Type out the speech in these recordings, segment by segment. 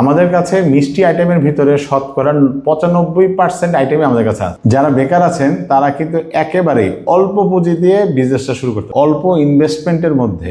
আমাদের কাছে মিষ্টি আইটেমের ভিতরে শতকরা পঁচানব্বই পার্সেন্ট আইটেমই আমাদের কাছে আছে। যারা বেকার আছেন, তারা কিন্তু একেবারেই অল্প পুঁজি দিয়ে বিজনেসটা শুরু করতে অল্প ইনভেস্টমেন্টের মধ্যে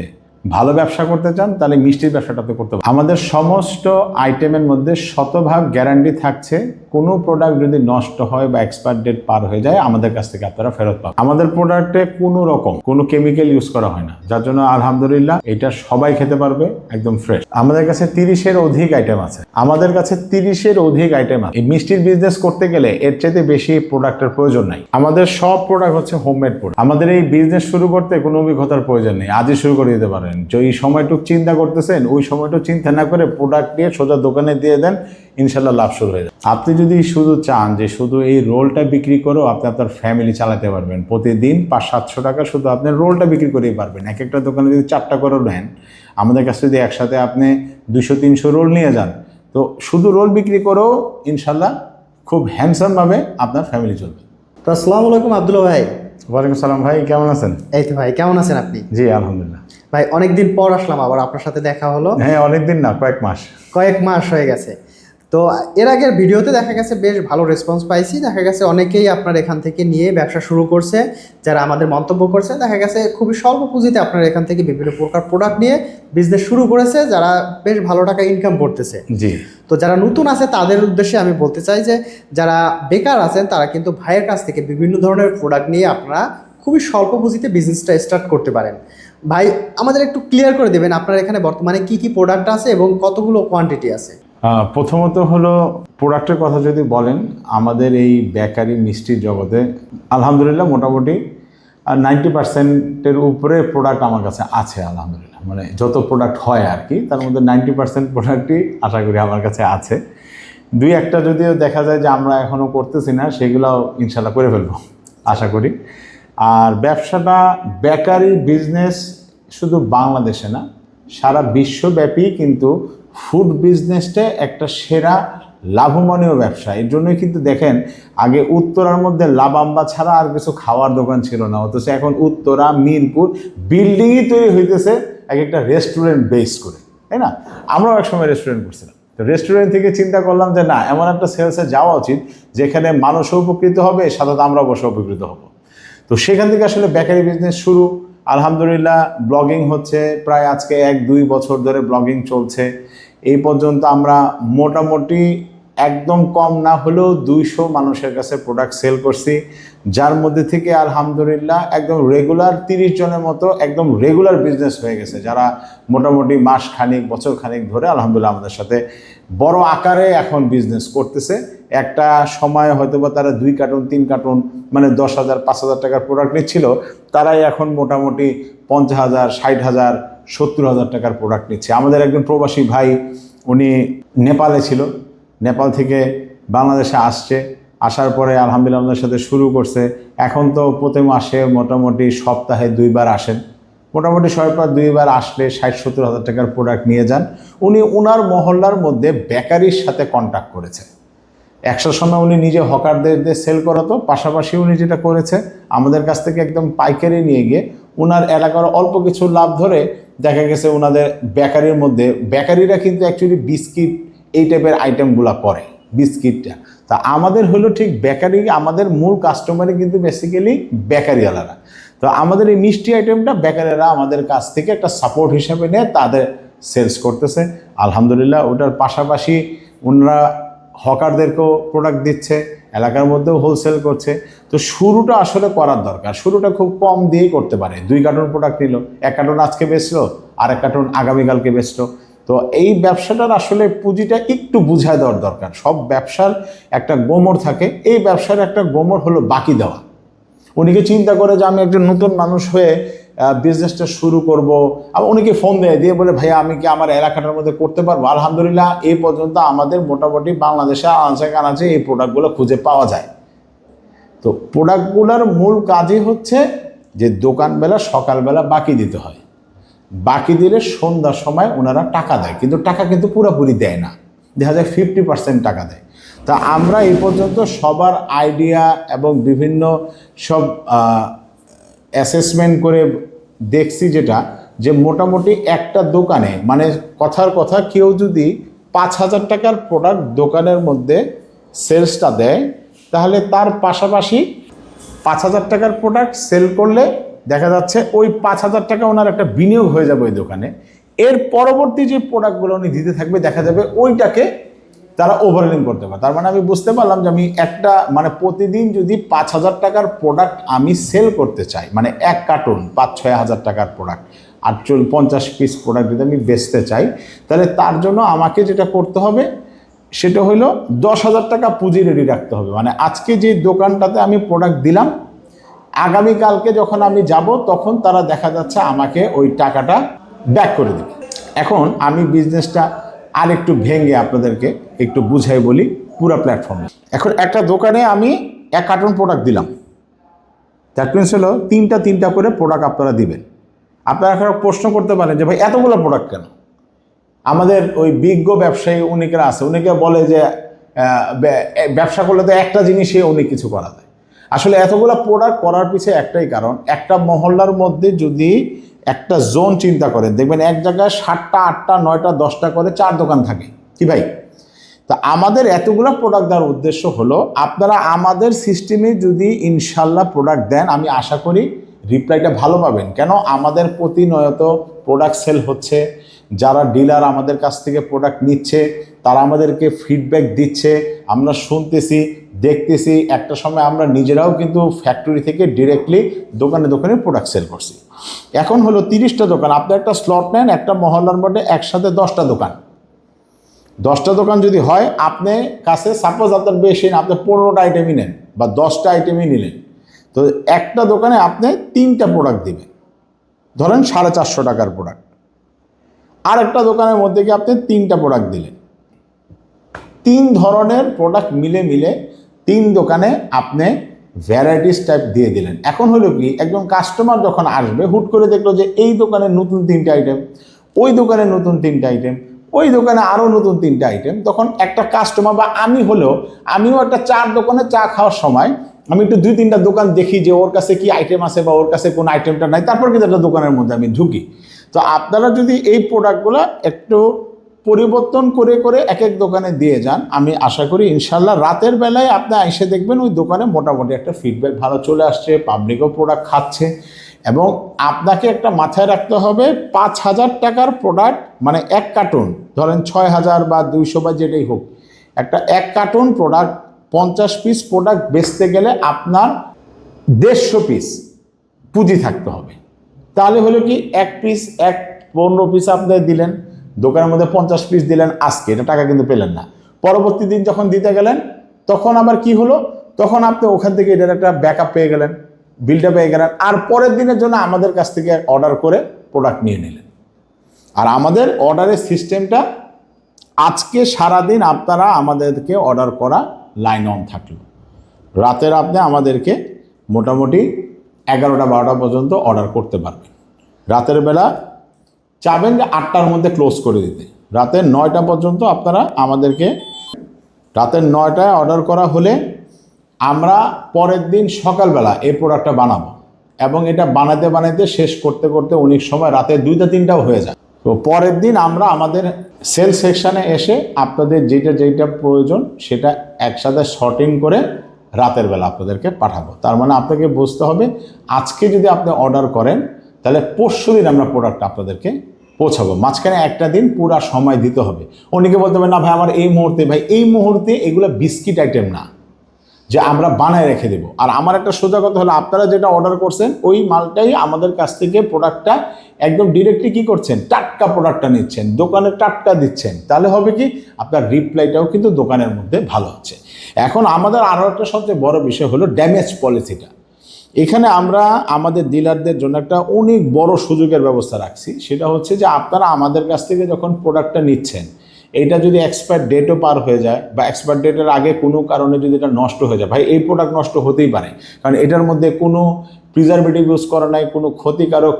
ভালো ব্যবসা করতে চান, তাহলে মিষ্টির ব্যবসাটাতে করতে পারেন। আমাদের সমস্ত আইটেমের মধ্যে শতভাগ গ্যারান্টি থাকছে, কোনো প্রোডাক্ট যদি নষ্ট হয় বা এক্সপায়ার ডেট পার হয়ে যায়, আমাদের কাছ থেকে আপনারা ফেরত পাবেন। আমাদের প্রোডাক্টে কোনো রকম, কোনো কেমিক্যাল ইউজ করা হয় না। যার জন্য আলহামদুলিল্লাহ এটা সবাই খেতে পারবে, একদম ফ্রেশ আমাদের কাছে তিরিশের অধিক আইটেম আছে। আমাদের কাছে তিরিশের অধিক আইটেম আছে। এই মিষ্টির বিজনেস করতে গেলে এর চাইতে বেশি প্রোডাক্টের প্রয়োজন নাই। আমাদের সব প্রোডাক্ট হচ্ছে হোমমেড প্রোডাক্ট আমাদের এই বিজনেস শুরু করতে কোনো অভিজ্ঞতার প্রয়োজন নেই। আজই শুরু করে দিতে পারেন। যে এই সময়টুক চিন্তা করতেছেন, ওই সময়টুক চিন্তা না করে প্রোডাক্ট নিয়ে সোজা দোকানে দিয়ে দেন ইনশাল্লাহ লাভ শুরু হয়ে যাবে। আপনি যদি শুধু চান যে শুধু এই রোলটা বিক্রি করেও আপনি আপনার ফ্যামিলি চালাতে পারবেন, প্রতিদিন পাঁচ, সাতশো টাকা শুধু আপনি রোলটা বিক্রি করেই পারবেন। এক একটা দোকানে যদি চারটা করে নেন, আমাদের কাছে যদি একসাথে আপনি দুশো তিনশো রোল নিয়ে যান, তো শুধু রোল বিক্রি করেও ইনশাল্লাহ খুব হ্যান্ডসামভাবে আপনার ফ্যামিলি চলবে। তো আসসালামু আলাইকুম আব্দুল্লাহ ভাই। ওয়ালাইকুম সালাম ভাই কেমন আছেন? এই তো ভাই কেমন আছেন আপনি? জি আলহামদুলিল্লাহ। ভাই অনেকদিন পর আসলাম আবার আপনার সাথে দেখা হলো। হ্যাঁ অনেকদিন না কয়েক মাস। কয়েক মাস হয়ে গেছে। তো এর আগের ভিডিওতে দেখা গেছে বেশ ভালো রেসপন্স পাইছি। দেখা গেছে অনেকেই আপনার এখান থেকে নিয়ে ব্যবসা শুরু করছে যারা আমাদের মন্তব্য করছে। দেখা গেছে খুবই স্বল্প পুঁজিতে আপনার এখান থেকে বিভিন্ন প্রকার প্রোডাক্ট নিয়ে বিজনেস শুরু করেছে যারা বেশ ভালো টাকা ইনকাম করতেছে। জি। তো যারা নতুন আছে তাদের উদ্দেশ্যে আমি বলতে চাই যে যারা বেকার আছেন তারা কিন্তু ভাইয়ের কাছ থেকে বিভিন্ন ধরনের প্রোডাক্ট নিয়ে আপনারা খুবই স্বল্প পুঁজিতে বিজনেসটা স্টার্ট করতে পারেন। ভাই আমাদের একটু ক্লিয়ার করে দেবেন আপনার এখানে বর্তমানে কি কি প্রোডাক্ট আছে এবং কতগুলো কোয়ান্টিটি আছে? প্রথমত হলো প্রোডাক্টের কথা যদি বলেন, আমাদের এই বেকারি মিষ্টির জগতে আলহামদুলিল্লাহ মোটামুটি নাইনটি পার্সেন্টের উপরে প্রোডাক্ট আমার কাছে আছে আলহামদুলিল্লাহ। মানে যত প্রোডাক্ট হয় আর কি, তার মধ্যে নাইনটি পার্সেন্ট প্রোডাক্টই আশা করি আমার কাছে আছে। দুই একটা যদিও দেখা যায় যে আমরা এখনও করতেছি না, সেগুলোও ইনশাল্লাহ করে ফেলব, আশা করি। আর ব্যবসাটা বেকারি বিজনেস শুধু বাংলাদেশে না, সারা বিশ্বব্যাপী কিন্তু ফুড বিজনেসটা একটা সেরা লাভমানীয় ব্যবসা। এর জন্যই কিন্তু দেখেন, আগে উত্তরার মধ্যে লাবাম্বা ছাড়া আর কিছু খাওয়ার দোকান ছিল না। অথচ এখন উত্তরা, মিরপুর বিল্ডিংই তৈরি হইতেছে এক একটা রেস্টুরেন্ট বেস করে। তাই না? আমরাও একসময় রেস্টুরেন্ট করছিলাম। তো রেস্টুরেন্ট থেকে চিন্তা করলাম যে, না, এমন একটা সেলসে যাওয়া উচিত যেখানে মানুষও উপকৃত হবে, সাথে আমরা বসে উপকৃত হব। তো সেখান থেকে আসলে বেকারি বিজনেস শুরু। আলহামদুলিল্লাহ ব্লগিং হচ্ছে প্রায় আজকে এক দুই বছর ধরে ব্লগিং চলছে। এই পর্যন্ত আমরা মোটামুটি একদম কম না হলেও দুইশো মানুষের কাছে প্রোডাক্ট সেল করছি। যার মধ্যে থেকে আলহামদুলিল্লাহ একদম রেগুলার তিরিশ জনের মতো একদম রেগুলার বিজনেস হয়ে গেছে। যারা মোটামুটি মাস খানিক বছর খানিক ধরে আলহামদুলিল্লাহ আমাদের সাথে বড় আকারে এখন বিজনেস করতেছে। একটা সময় হয়তো বা তারা দুই কার্টুন, তিন কার্টুন মানে দশ হাজার, পাঁচ হাজার টাকার প্রোডাক্ট নিচ্ছিল, তারাই এখন মোটামুটি পঞ্চাশ হাজার, ষাট হাজার, সত্তর হাজার টাকার প্রোডাক্ট নিচ্ছে। আমাদের একজন প্রবাসী ভাই, উনি নেপালে ছিল। নেপাল থেকে বাংলাদেশে আসছে। আসার পরে আলহামদুলিল্লাহ আমাদের সাথে শুরু করছে। এখন তো প্রতি মাসে মোটামুটি সপ্তাহে দুইবার আসেন। মোটামুটি সরকার দুইবার আসলে ষাট, সত্তর হাজার টাকার প্রোডাক্ট নিয়ে যান। উনি ওনার মহল্লার মধ্যে বেকারির সাথে কন্ট্যাক্ট করেছে। একশো সময় উনি নিজে হকারদের সেল করাতো, পাশাপাশি উনি যেটা করেছে, আমাদের কাছ থেকে একদম পাইকারি নিয়ে গিয়ে ওনার এলাকার অল্প কিছু লাভ ধরে দেখা গেছে ওনাদের বেকারির মধ্যে বেকারিরা কিন্তু অ্যাকচুয়ালি বিস্কিট এই টাইপের আইটেমগুলো করে বিস্কিটটা তা আমাদের হলো ঠিক বেকারি আমাদের মূল কাস্টমারই কিন্তু বেসিক্যালি বেকারিওয়ালারা তো আমাদের এই মিষ্টি আইটেমটা বেকারেরা আমাদের কাছ থেকে একটা সাপোর্ট হিসাবে নিয়ে তাদের সেলস করতেছে। আলহামদুলিল্লাহ, ওটার পাশাপাশি ওনারা হকারদেরকেও প্রোডাক্ট দিচ্ছে, এলাকার মধ্যেও হোলসেল করছে। তো শুরুটা আসলে করার দরকার। শুরুটা খুব কম দিয়েই করতে পারে। দুই কার্টুন প্রোডাক্ট নিল, এক কার্টুন আজকে বেচলো, আর এক কার্টুন আগামীকালকে বেচলো। তো এই ব্যবসাটার আসলে পুঁজিটা একটু বুঝায় দেওয়ার দরকার। সব ব্যবসার একটা গোমর থাকে। এই ব্যবসার একটা গোমর হলো বাকি দেওয়া। উনিকে চিন্তা করে যে আমি একজন নতুন মানুষ হয়ে বিজনেসটা শুরু করব। আবার উনিকে ফোন দেয়, দিয়ে বলে, ভাইয়া, আমি কি আমার এলাকাটার মধ্যে করতে পারব? আলহামদুলিল্লাহ, এই পর্যন্ত আমাদের মোটামুটি বাংলাদেশে আনাচে কানাচে এই প্রোডাক্টগুলো খুঁজে পাওয়া যায়। তো প্রোডাক্টগুলোর মূল কাজই হচ্ছে যে দোকানবেলা, সকালবেলা বাকি দিতে হয়। বাকি দিলে সন্ধ্যার সময় ওনারা টাকা দেয়, কিন্তু টাকা কিন্তু পুরোপুরি দেয় না। দেখা যায় ফিফটি পার্সেন্ট টাকা দেয়। তা আমরা এই পর্যন্ত সবার আইডিয়া এবং বিভিন্ন সব অ্যাসেসমেন্ট করে দেখছি যেটা, যে মোটামুটি একটা দোকানে মানে কথার কথা কেউ যদি পাঁচ হাজার টাকার প্রোডাক্ট দোকানের মধ্যে সেলসটা দেয়, তাহলে তার পাশাপাশি পাঁচ হাজার টাকার প্রোডাক্ট সেল করলে দেখা যাচ্ছে ওই পাঁচ হাজার টাকা ওনার একটা বিনিয়োগ হয়ে যাবে ওই দোকানে। এর পরবর্তী যে প্রোডাক্টগুলো উনি দিতে থাকবে, দেখা যাবে ওইটাকে তারা ওভারলিং করতে পারে। তার মানে আমি বুঝতে পারলাম যে আমি একটা মানে প্রতিদিন যদি পাঁচ হাজার টাকার প্রোডাক্ট আমি সেল করতে চাই মানে এক কার্টুন পাঁচ ছয় হাজার টাকার প্রোডাক্ট আটচল পঞ্চাশ পিস প্রোডাক্ট যদি আমি বেচতে চাই, তাহলে তার জন্য আমাকে যেটা করতে হবে, সেটা হলো দশ হাজার টাকা পুঁজি রেডি রাখতে হবে। মানে আজকে যে দোকানটাতে আমি প্রোডাক্ট দিলাম, আগামীকালকে যখন আমি যাব, তখন তারা দেখা যাচ্ছে আমাকে ওই টাকাটা ব্যাক করে দেবে। এখন আমি বিজনেসটা আর একটু ভেঙে আপনাদেরকে একটু বুঝাই বলি, পুরো প্ল্যাটফর্মে এখন একটা দোকানে আমি এক কার্টন প্রোডাক্ট দিলাম। দ্যাট মিনস হলো তিনটা তিনটা করে প্রোডাক্ট আপনারা দিবেন। আপনারা একটা প্রশ্ন করতে পারেন যে, ভাই, এতগুলো প্রোডাক্ট কেন? আমাদের ওই বিজ্ঞ ব্যবসায়ী অনেকেরা আছে? অনেকে বলে যে ব্যবসা করলে তো একটা জিনিসে অনেক কিছু করা যায় আসলে এতগুলো প্রোডাক্ট করার পিছে একটাই কারণ, একটা মহল্লার মধ্যে যদি একটা জোন চিন্তা করেন, দেখবেন এক জায়গায় সাতটা, আটটা, নয়টা, দশটা করে চার দোকান থাকে। কি ভাই? তা আমাদের এতগুলো প্রোডাক্ট দেওয়ার উদ্দেশ্য হলো, আপনারা আমাদের সিস্টেমে যদি ইনশাল্লাহ প্রোডাক্ট দেন, আমি আশা করি রিপ্লাইটা ভালো পাবেন। কেন? আমাদের প্রতিনয়ত প্রোডাক্ট সেল হচ্ছে। যারা ডিলার আমাদের কাছ থেকে প্রোডাক্ট নিচ্ছে, তারা আমাদেরকে ফিডব্যাক দিচ্ছে। আমরা শুনতেছি, দেখতেছি, একটা সময় আমরা নিজেরাও কিন্তু ফ্যাক্টরি থেকে ডিরেক্টলি দোকানে দোকানে প্রোডাক্ট সেল করছি। এখন হলো তিরিশটা দোকান। আপনি একটা স্লট নেন, একটা মহল্লার মধ্যে একসাথে দশটা দোকান। দশটা দোকান যদি হয়, আপনি কাছে সাপোজ আপনার বেশি না, আপনি পনেরোটা আইটেমই নেন বা দশটা আইটেমই নিলেন। তো একটা দোকানে আপনি তিনটা প্রোডাক্ট দিবেন। ধরেন সাড়ে চারশো টাকার প্রোডাক্ট আর একটা দোকানের মধ্যে কি আপনি তিনটা প্রোডাক্ট দিলেন। তিন ধরনের প্রোডাক্ট মিলে মিলে তিন দোকানে আপনি ভ্যারাইটিস টাইপ দিয়ে দিলেন। এখন হলো কি, একজন কাস্টমার যখন আসবে, হুট করে দেখল যে এই দোকানে নতুন তিনটা আইটেম ওই দোকানে নতুন তিনটা আইটেম ওই দোকানে আরও নতুন তিনটা আইটেম তখন একটা কাস্টমার বা আমি হলেও, আমিও একটা চার দোকানে চা খাওয়ার সময় আমি একটু দুই তিনটা দোকান দেখি যে ওর কাছে কি আইটেম আছে বা ওর কাছে কোন আইটেমটা নাই, তারপর কিন্তু একটা দোকানের মধ্যে আমি ঢুকি। তো আপনারা যদি এই প্রোডাক্টগুলো একটু পরিবর্তন করে করে এক এক দোকানে দিয়ে যান, আমি আশা করি ইনশাল্লাহ রাতের বেলায় আপনি এসে দেখবেন ওই দোকানে মোটামুটি একটা ফিডব্যাক ভালো চলে আসছে পাবলিকও প্রোডাক্ট খাচ্ছে এবং আপনাকে একটা মাথায় রাখতে হবে পাঁচ হাজার টাকার প্রোডাক্ট মানে এক কার্টুন ধরেন ছয় হাজার বা দুইশো বা যেটাই হোক, একটা এক কার্টুন প্রোডাক্ট পঞ্চাশ পিস প্রোডাক্ট বেচতে গেলে আপনার দেড়শো পিস পুঁজি থাকতে হবে। তাহলে হলো কি এক পিস এক পনেরো পিস আপনি দিলেন, দোকানের মধ্যে পঞ্চাশ পিস দিলেন আজকে, এটা টাকা কিন্তু পেলেন না। পরবর্তী দিন যখন দিতে গেলেন, তখন আবার কি হলো? তখন আপনি ওখান থেকে এটার একটা ব্যাকআপ পেয়ে গেলেন বিলটা পেয়ে গেলেন, আর পরের দিনের জন্য আমাদের কাছ থেকে অর্ডার করে প্রোডাক্ট নিয়ে নিলেন। আর আমাদের অর্ডারের সিস্টেমটা আজকে সারাদিন আপনারা আমাদেরকে অর্ডার করা লাইন অন থাকল। রাতের আপনি আমাদেরকে মোটামুটি এগারোটা, বারোটা পর্যন্ত অর্ডার করতে পারবেন রাতের বেলা চাবেন যে আটটার মধ্যে ক্লোজ করে দিতে। রাতের নয়টা পর্যন্ত আপনারা আমাদেরকে রাতের নয়টায় অর্ডার করা হলে আমরা পরের দিন সকালবেলা এই প্রোডাক্টটা বানাবো এবং এটা বানাতে বানাতে, শেষ করতে করতে অনেক সময় রাতে দুইটা, তিনটাও হয়ে যায়। তো পরের দিন আমরা আমাদের সেল সেকশানে এসে আপনাদের যেটা যেটা প্রয়োজন সেটা একসাথে শর্টিং করে রাতের বেলা আপনাদেরকে পাঠাবো। তার মানে আপনাকে বুঝতে হবে, আজকে যদি আপনি অর্ডার করেন, তাহলে পরশু দিন আমরা প্রোডাক্ট আপনাদেরকে পৌঁছাবো। মাঝখানে একটা দিন পুরা সময় দিতে হবে। অনেকে বলতে হবে না ভাই, আমার এই মুহূর্তে ভাই, এই মুহূর্তে এগুলো বিস্কিট আইটেম না। যে আমরা বানায় রেখে দেবো। আর আমার একটা সোজা কথা হলো, আপনারা যেটা অর্ডার করছেন, ওই মালটাই আমাদের কাছ থেকে প্রোডাক্টটা একদম ডিরেক্টলি কি করছেন? টাটকা প্রোডাক্টটা নিচ্ছেন, দোকানে টাটকা দিচ্ছেন। তাহলে হবে কি? আপনার রিপ্লাইটাও কিন্তু দোকানের মধ্যে ভালো হচ্ছে। এখন আমাদের আরও একটা সবচেয়ে বড় বিষয় হলো ড্যামেজ পলিসিটা এখানে আমরা আমাদের ডিলারদের জন্য একটা অনেক বড় সুযোগের ব্যবস্থা রাখছি। সেটা হচ্ছে যে আপনারা আমাদের কাছ থেকে যখন প্রোডাক্টটা নিচ্ছেন এটা যদি এক্সপায়ার ডেটও পার হয়ে যায় বা এক্সপায়ার ডেটের আগে কোনো কারণে যদি এটা নষ্ট হয়ে যায়, ভাই এই প্রোডাক্ট নষ্ট হতেই পারে। কারণ এটার মধ্যে কোনো প্রিজারভেটিভ ইউজ করা নাই, কোনো ক্ষতিকারক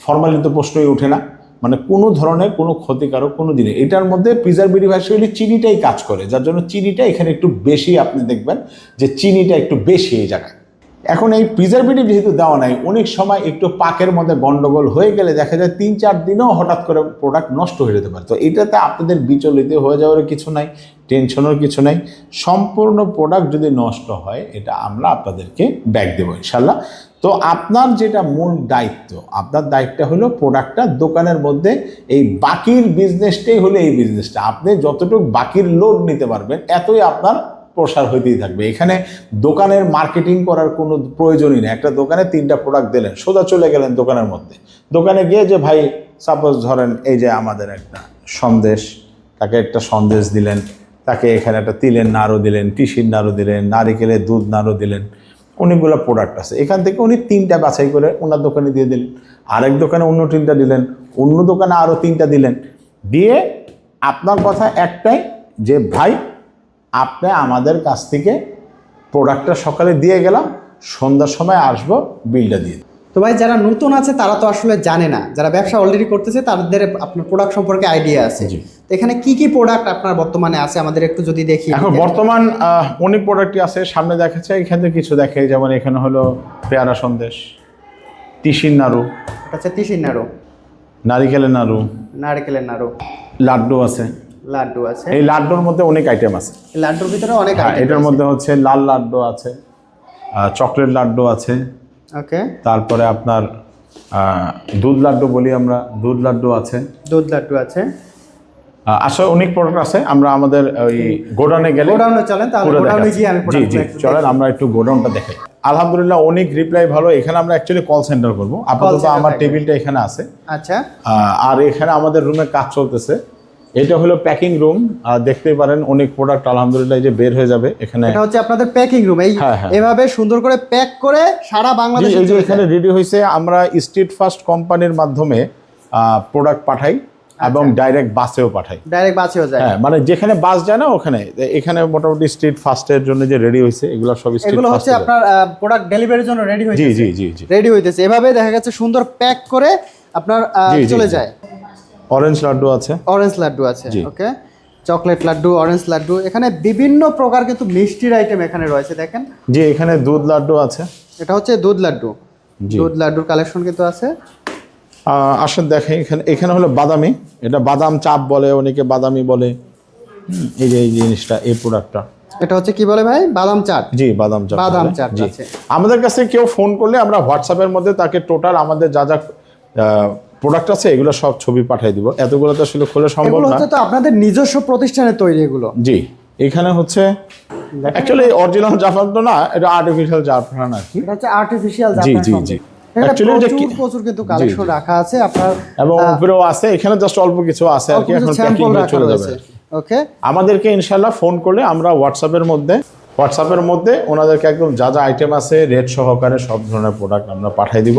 ফর্মালিন তো প্রশ্নই ওঠে না। মানে কোনো ধরনের কোনো ক্ষতিকারক কোনো জিনিস এটার মধ্যে প্রিজারভেটিভ অ্যাকচুয়ালি চিনিটাই কাজ করে। যার জন্য চিনিটা এখানে একটু বেশি আপনি দেখবেন যে চিনিটা একটু বেশি এই জায়গায়। এখন এই প্রিজারভেটিভ যেহেতু দেওয়া নাই, অনেক সময় একটু পাকের মধ্যে গন্ডগোল হয়ে গেলে দেখা যায় তিন চার দিনেও হঠাৎ করে প্রোডাক্ট নষ্ট হয়ে যেতে পারে। তো এটাতে আপনাদের বিচলিত হয়ে যাওয়ার কিছু নাই টেনশনের কিছু নাই। সম্পূর্ণ প্রোডাক্ট যদি নষ্ট হয়, এটা আমরা আপনাদেরকে ব্যাক দেবো ইনশাল্লাহ তো আপনার যেটা মূল দায়িত্ব, আপনার দায়িত্ব হলো প্রোডাক্টটা দোকানের মধ্যে, এই বাকির বিজনেসটাই হলো এই বিজনেসটা আপনি যতটুকু বাকির লোড নিতে পারবেন, এতই আপনার প্রসার হইতেই থাকবে। এখানে দোকানের মার্কেটিং করার কোনো প্রয়োজনই নেই। একটা দোকানে তিনটা প্রোডাক্ট দিলেন, সোজা চলে গেলেন দোকানের মধ্যে। দোকানে গিয়ে যে, ভাই সাপোজ ধরেন এই যে আমাদের একটা সন্দেশ, তাকে একটা সন্দেশ দিলেন, তাকে এখানে একটা তিলের নাড়ু দিলেন টিসির নাড়ু দিলেন, নারিকেলের দুধ নাড়ু দিলেন, অনেকগুলো প্রোডাক্ট আছে। এখান থেকে উনি তিনটা বাছাই করে ওনার দোকানে দিয়ে দিলেন। আরেক দোকানে অন্য তিনটা দিলেন, অন্য দোকানে আরও তিনটা দিলেন। দিয়ে আপনার কথা একটাই, যে, ভাই আপনি আমাদের কাছ থেকে প্রোডাক্টটা সকালে দিয়ে গেলাম সন্ধ্যার সময় আসব বিলটা দিয়ে তো ভাই যারা নতুন আছে তারা তো আসলে জানে না। যারা ব্যবসা অলরেডি করতেছে তাদের আপনার প্রোডাক্ট সম্পর্কে আইডিয়া আছে। তো এখানে কি কি প্রোডাক্ট আপনার বর্তমানে আছে? আমাদের একটু যদি দেখি। এখন বর্তমান অনেক প্রোডাক্টই আছে। সামনে দেখাচ্ছে এখানে কিছু দেখে যেমন এখানে হলো পেয়ারা সন্দেশ তিসির নাড়ু আচ্ছা তিসির নাড়ু। নারিকেলের নাড়ু নারকেলের নাড়ু। লাড্ডু আছে। লাড্ডু আছে। এই লাড্ডুর মধ্যে অনেক আইটেম আছে। লাড্ডুর ভিতরে অনেক হ্যাঁ item এটার মধ্যে হচ্ছে লাল লাড্ডু আছে চকলেট লাড্ডু আছে। ওকে। তারপরে আপনার দুধ লাড্ডু বলি আমরা দুধ লাড্ডু আছে। দুধ লাড্ডু আছে। আসলে অনেক প্রোডাক্ট আছে আমরা আমাদের ওই গোডাউনে গেলে গোডাউনে চলেন তাহলে গোডাউনে গিয়ে আমি জি জি চলেন আমরা একটু গোডাউনটা দেখাই। আলহামদুলিল্লাহ অনেক রিপ্লাই ভালো। এখানে আমরা অ্যাকচুয়ালি কল সেন্টার করব। আপাতত আমার টেবিলটা এখানে আছে। আচ্ছা। আর এখানে আমাদের রুমে কাজ চলতেছে। এটা হলো প্যাকিং রুম আর দেখতেই পারেন অনেক প্রোডাক্ট আলহামদুলিল্লাহ এই যে বের হয়ে যাবে এখানে। এটা হচ্ছে আপনাদের প্যাকিং রুম এই হ্যাঁ, হ্যাঁ। এভাবে সুন্দর করে প্যাক করে সারা বাংলাদেশে এই যে এখানে রেডি হয়েছে আমরা স্ট্রিট ফাস্ট কোম্পানির মাধ্যমে প্রোডাক্ট পাঠাই এবং ডাইরেক্ট বাসেও পাঠাই। ডাইরেক্ট বাঁচিও যায়। হ্যাঁ মানে যেখানে বাস যায় না ওখানে। এখানে মোটামুটি স্ট্রিট ফাস্টের জন্য যে রেডি হয়েছে এগুলো সব স্ট্রিট এগুলো হচ্ছে আপনার প্রোডাক্ট ডেলিভারির জন্য রেডি জি হয়েছে জি জি জি। রেডি হইতেছে। এভাবে দেখা গেছে সুন্দর প্যাক করে আপনার চলে যায়। অরেঞ্জ লাড্ডু আছে। অরেঞ্জ লাড্ডু আছে okay chocolate laddu orange laddu এখানে বিভিন্ন প্রকার কিন্তু মিষ্টির আইটেম এখানে রয়েছে দেখেন। জি এখানে দুধ লাড্ডু আছে। এটা হচ্ছে দুধ লাড্ডু। দুধ লাড্ডুর কালেকশন কিন্তু আছে। আসেন দেখেন এখানে এখানে হলো বাদামি। এটা বাদাম চাপ বলে অনেকে বাদামি বলে। এই যে এই জিনিসটা এই প্রোডাক্টটা এটা হচ্ছে কি বলে ভাই? বাদাম চাট। জি বাদাম চাট বাদাম চাট আছে। আমাদের কাছে কেউ ফোন করলে আমরা হোয়াটসঅ্যাপের মধ্যে তাকে টোটাল আমাদের যা যা প্রোডাক্ট আছে এগুলো সব ছবি পাঠিয়ে দিব। এতগুলো তো আসলে খোলা সম্ভব না। তো আপনাদের নিজস্ব প্রতিষ্ঠানে তৈরি এগুলো। জি এখানে হচ্ছে অ্যাকচুয়ালি অরিজিনাল জাফরান তো না এটা আর্টিফিশিয়াল জাফরান আর কি। এটা হচ্ছে আর্টিফিশিয়াল জি, জি, জি। কি- প্রচুর কিন্তু কালেকশন রাখা আছে আপনার এবং উপরেও আছে এখানে জাস্ট অল্প কিছু আছে আর কি এখন প্যাকিং হয়ে চলে যাবে। ওকে আমাদেরকে ইনশাল্লাহ ফোন করলে আমরা হোয়াটসঅ্যাপের মধ্যে হোয়াটসঅ্যাপের মধ্যে ওনাদেরকে একদম যা যা আইটেম আছে রেট সহকারে সব ধরনের প্রোডাক্ট আমরা পাঠিয়ে দিব।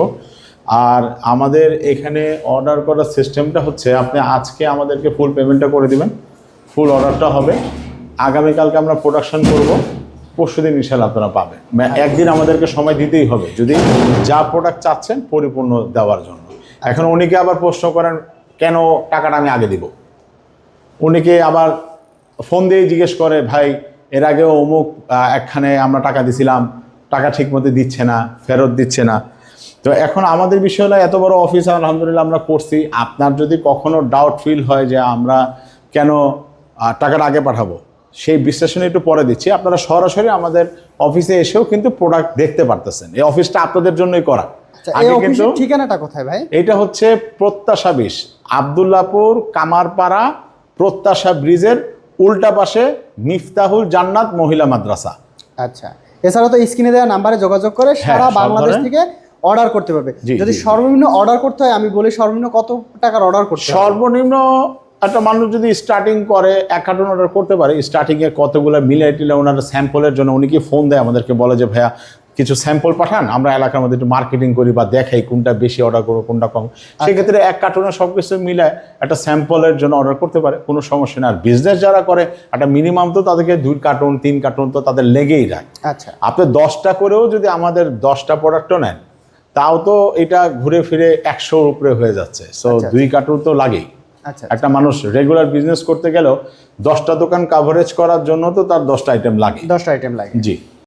আর আমাদের এখানে অর্ডার করার সিস্টেমটা হচ্ছে আপনি আজকে আমাদেরকে ফুল পেমেন্টটা করে দিবেন। ফুল অর্ডারটা হবে। আগামীকালকে আমরা প্রোডাকশন করব। পরশু দিন ইনশাল্লাহ আপনারা পাবেন। মানে একদিন আমাদেরকে সময় দিতেই হবে যদি যা প্রোডাক্ট চাচ্ছেন পরিপূর্ণ দেওয়ার জন্য। এখন অনেকে আবার প্রশ্ন করেন কেন টাকাটা আমি আগে দিব? অনেকে আবার ফোন দিয়ে জিজ্ঞেস করে ভাই এর আগেও অমুক একখানে আমরা টাকা দিছিলাম টাকা ঠিক মতো দিচ্ছে না ফেরত দিচ্ছে না। তো এখন আমাদের বিষয় হলো এত বড় অফিস আলহামদুলিল্লাহ আমরা করছি আপনার যদি কখনো ডাউট ফিল হয় যে আমরা কেন টাকাটা আগে পাঠাবো সেই বিশ্লেষণ একটু পরে দিচ্ছি। আপনারা সরাসরি আমাদের অফিসে এসেও কিন্তু প্রোডাক্ট দেখতে পারতেছেন। এই অফিসটা আপনাদের জন্যই করা। আচ্ছা, আগে কিন্তু ঠিকানাটা কোথায় ভাই? এটা হচ্ছে প্রত্যাশা বিশ আবদুল্লাপুর কামারপাড়া প্রত্যাশা ব্রিজের উল্টা পাশে মিফতাহুল জান্নাত মহিলা মাদ্রাসা। আচ্ছা এছাড়া তো স্ক্রিনে দেওয়া নাম্বারে যোগাযোগ করে সারা হ্যাঁ, বাংলাদেশ থেকে অর্ডার করতে পারবে। যদি। সর্বনিম্ন অর্ডার করতে হয় আমি বলি সর্বনিম্ন কত টাকার অর্ডার করতে সর্বনিম্ন একটা মানুষ যদি স্টার্টিং করে এক কার্টুন অর্ডার করতে পারে স্টার্টিংয়ে কতগুলো মিলাই টিলে ওনারা স্যাম্পলের জন্য উনি কি ফোন দেয় আমাদেরকে বলে যে ভাইয়া কিছু স্যাম্পল পাঠান আমরা এলাকার মধ্যে একটু মার্কেটিং করি বা দেখাই কোনটা বেশি অর্ডার করব কোনটা কম। সেক্ষেত্রে এক কার্টুনে সব কিছু মিলায় একটা স্যাম্পলের জন্য অর্ডার করতে পারে কোনো সমস্যা নেই। আর বিজনেস যারা করে একটা মিনিমাম তো তাদেরকে দুই কার্টুন তিন কার্টুন তো তাদের লেগেই যায়। আচ্ছা। আপনি দশটা করেও যদি আমাদের দশটা প্রোডাক্টও নেন তাও তো এটা ঘুরে ফিরে একশোর উপরে হয়ে যাচ্ছে। সো আচ্ছা, দুই কার্টুন তো লাগেই। আচ্ছা একটা মানুষ রেগুলার বিজনেস করতে গেলেও দশটা দোকান কাভারেজ করার জন্য তো তার দশটা আইটেম লাগে দশটা আইটেম লাগে। জি।